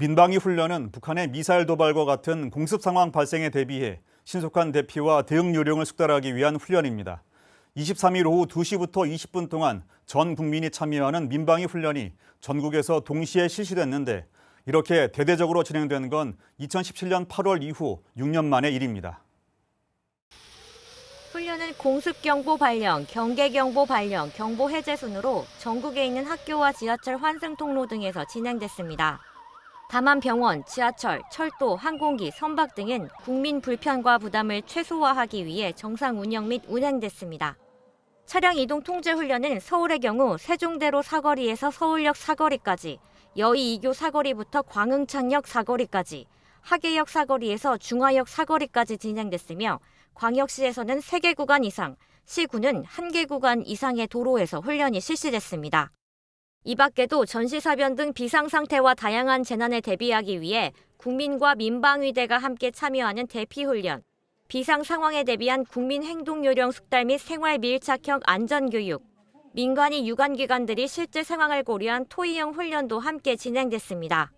민방위 훈련은 북한의 미사일 도발과 같은 공습 상황 발생에 대비해 신속한 대피와 대응 요령을 숙달하기 위한 훈련입니다. 23일 오후 2시부터 20분 동안 전 국민이 참여하는 민방위 훈련이 전국에서 동시에 실시됐는데 이렇게 대대적으로 진행된 건 2017년 8월 이후 6년 만의 일입니다. 훈련은 공습경보 발령, 경계경보 발령, 경보 해제 순으로 전국에 있는 학교와 지하철 환승 통로 등에서 진행됐습니다. 다만 병원, 지하철, 철도, 항공기, 선박 등은 국민 불편과 부담을 최소화하기 위해 정상 운영 및 운행됐습니다. 차량 이동 통제 훈련은 서울의 경우 세종대로 사거리에서 서울역 사거리까지, 여의 2교 사거리부터 광흥창역 사거리까지, 하계역 사거리에서 중화역 사거리까지 진행됐으며 광역시에서는 3개 구간 이상, 시구는 1개 구간 이상의 도로에서 훈련이 실시됐습니다. 이 밖에도 전시사변 등 비상상태와 다양한 재난에 대비하기 위해 국민과 민방위대가 함께 참여하는 대피훈련, 비상 상황에 대비한 국민 행동 요령 숙달 및 생활 밀착형 안전 교육, 민간이 유관기관들이 실제 상황을 고려한 토의형 훈련도 함께 진행됐습니다.